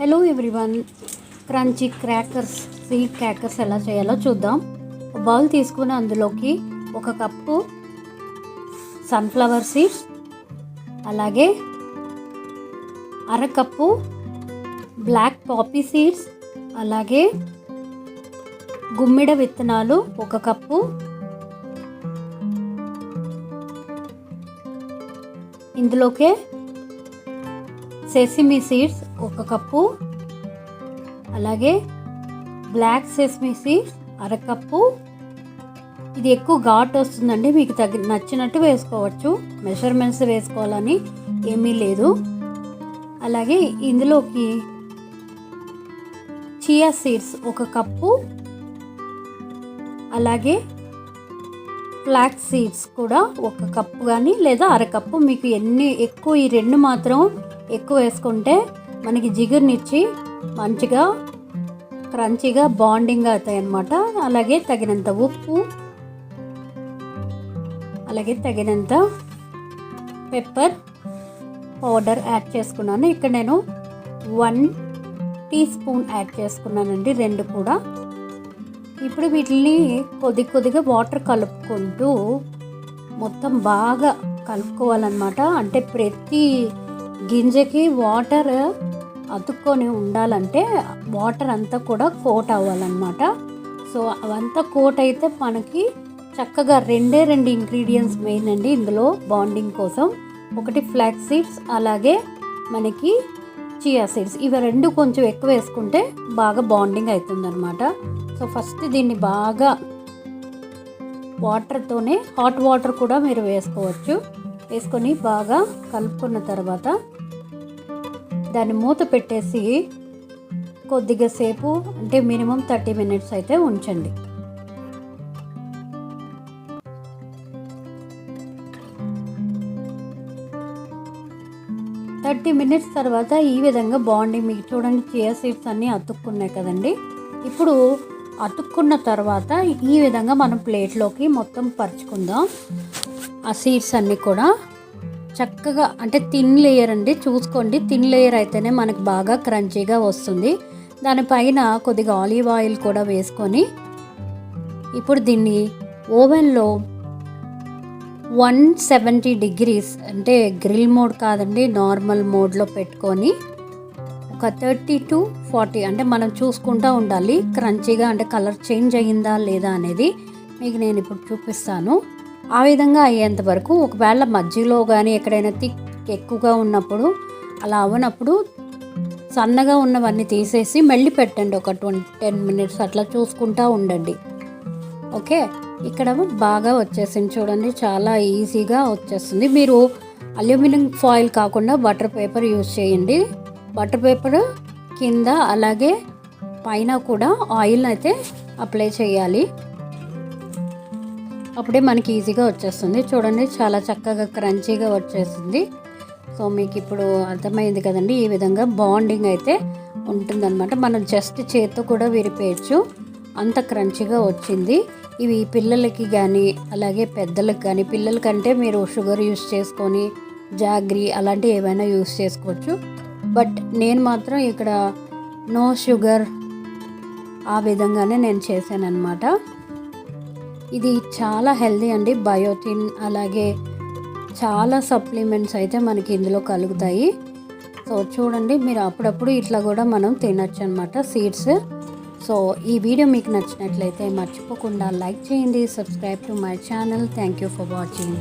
Hello everyone crunchy crackers seed crackers ఎలా చేయాలో చూద్దాం. బౌల్ తీసుకుని అందులోకి ఒక కప్పు సన్ఫ్లవర్ సీడ్స్ అలాగే అరకప్పు బ్లాక్ పాపీ సీడ్స్ అలాగే గుమ్మిడ విత్తనాలు ఒక కప్పు ఇందులోకే సెసిమి సీడ్స్ ఒక కప్పు అలాగే బ్లాక్ సెసిమీ సీడ్స్ అరకప్పు ఇది ఎక్కువ ఘాట్ వస్తుందండి మీకు తగ్గ నచ్చినట్టు వేసుకోవచ్చు. మెషర్మెంట్స్ వేసుకోవాలని ఏమీ లేదు. అలాగే ఇందులోకి చియా సీడ్స్ ఒక కప్పు అలాగే ఫ్లాక్ సీడ్స్ కూడా ఒక కప్పు కానీ లేదా అరకప్పు మీకు ఎన్ని ఎక్కువ ఈ రెండు మాత్రం ఎక్కువ వేసుకుంటే మనకి జిగురునిచ్చి మంచిగా క్రంచీగా బాండింగ్ అవుతాయి అన్నమాట అలాగే తగినంత ఉప్పు అలాగే తగినంత పెప్పర్ పౌడర్ యాడ్ చేసుకున్నాను. ఇక్కడ నేను వన్ టీ స్పూన్ యాడ్ చేసుకున్నానండి రెండు కూడా. ఇప్పుడు వీటిని కొద్ది కొద్దిగా వాటర్ కలుపుకుంటూ మొత్తం బాగా కలుపుకోవాలన్నమాట. అంటే ప్రతి గింజకి వాటర్ అతుక్కొని ఉండాలంటే వాటర్ అంతా కూడా కోట్ అవ్వాలన్నమాట. సో అవంతా కోట్ అయితే మనకి చక్కగా రెండే రెండు ఇంగ్రీడియంట్స్ మెయిన్ అండి ఇందులో బాండింగ్ కోసం. ఒకటి ఫ్లాక్స్ సీడ్స్ అలాగే మనకి చియా సీడ్స్. ఇవి రెండు కొంచెం ఎక్కువ వేసుకుంటే బాగా బాండింగ్ అవుతుంది అనమాట సో ఫస్ట్ దీన్ని బాగా వాటర్తోనే హాట్ వాటర్ కూడా మీరు వేసుకోవచ్చు. వేసుకొని బాగా కలుపుకున్న తర్వాత దాన్ని మూత పెట్టేసి కొద్దిగా సేపు అంటే మినిమం థర్టీ మినిట్స్ అయితే ఉంచండి. థర్టీ మినిట్స్ తర్వాత ఈ విధంగా బాగుండి మీకు చూడండి చియా సీడ్స్ అన్నీ అతుక్కున్నాయి కదండి. ఇప్పుడు అతుక్కున్న తర్వాత ఈ విధంగా మనం ప్లేట్లోకి మొత్తం పరుచుకుందాం. ఆ సీడ్స్ అన్నీ కూడా చక్కగా అంటే థిన్ లేయర్ అండి. చూసుకోండి థిన్ లేయర్ అయితేనే మనకు బాగా క్రంచీగా వస్తుంది. దానిపైన కొద్దిగా ఆలివ్ ఆయిల్ కూడా వేసుకొని ఇప్పుడు దీన్ని ఓవెన్లో వన్ సెవెంటీ డిగ్రీస్ అంటే గ్రిల్ మోడ్ కాదండి నార్మల్ మోడ్లో పెట్టుకొని ఒక థర్టీ టు ఫార్టీ అంటే మనం చూసుకుంటూ ఉండాలి. క్రంచీగా అంటే కలర్ చేంజ్ అయ్యిందా లేదా అనేది మీకు నేను ఇప్పుడు చూపిస్తాను. ఆ విధంగా అయ్యేంత వరకు ఒకవేళ మధ్యలో కానీ ఎక్కడైనా థిక్ ఎక్కువగా ఉన్నప్పుడు అలా అవ్వనప్పుడు సన్నగా ఉన్నవన్నీ తీసేసి మళ్ళీ పెట్టండి. ఒక ట్వంటీ టెన్ మినిట్స్ అట్లా చూసుకుంటూ ఉండండి. ఓకే? ఇక్కడ బాగా వచ్చేసింది చూడండి. చాలా ఈజీగా వచ్చేస్తుంది. మీరు అల్యూమినియం ఫాయిల్ కాకుండా బటర్ పేపర్ యూజ్ చేయండి. బటర్ పేపర్ కింద అలాగే పైన కూడా ఆయిల్ అయితే అప్లై చేయాలి. అప్పుడే మనకి ఈజీగా వచ్చేస్తుంది. చూడండి చాలా చక్కగా క్రంచీగా వచ్చేసింది. సో మీకు ఇప్పుడు అర్థమైంది కదండి ఈ విధంగా బాండింగ్ అయితే ఉంటుందన్నమాట. మనం జస్ట్ చేత్తో కూడా విరిపేయచ్చు. అంత క్రంచిగా వచ్చింది. ఇవి పిల్లలకి కానీ అలాగే పెద్దలకు కానీ పిల్లలకంటే మీరు షుగర్ యూస్ చేసుకొని జాగ్రీ అలాంటివి ఏమైనా యూస్ చేసుకోవచ్చు. బట్ నేను మాత్రం ఇక్కడ నో షుగర్ ఆ విధంగానే నేను చేశాను అనమాట ఇది చాలా హెల్దీ అండి బయోటిన్ అలాగే చాలా సప్లిమెంట్స్ అయితే మనకి ఇందులో కలుగుతాయి. సో చూడండి మీరు అప్పుడప్పుడు ఇట్లా కూడా మనం తినచ్చు అనమాట సీడ్స్. సో ఈ వీడియో మీకు నచ్చినట్లయితే మర్చిపోకుండా లైక్ చేయండి subscribe to my channel. Thank you for watching.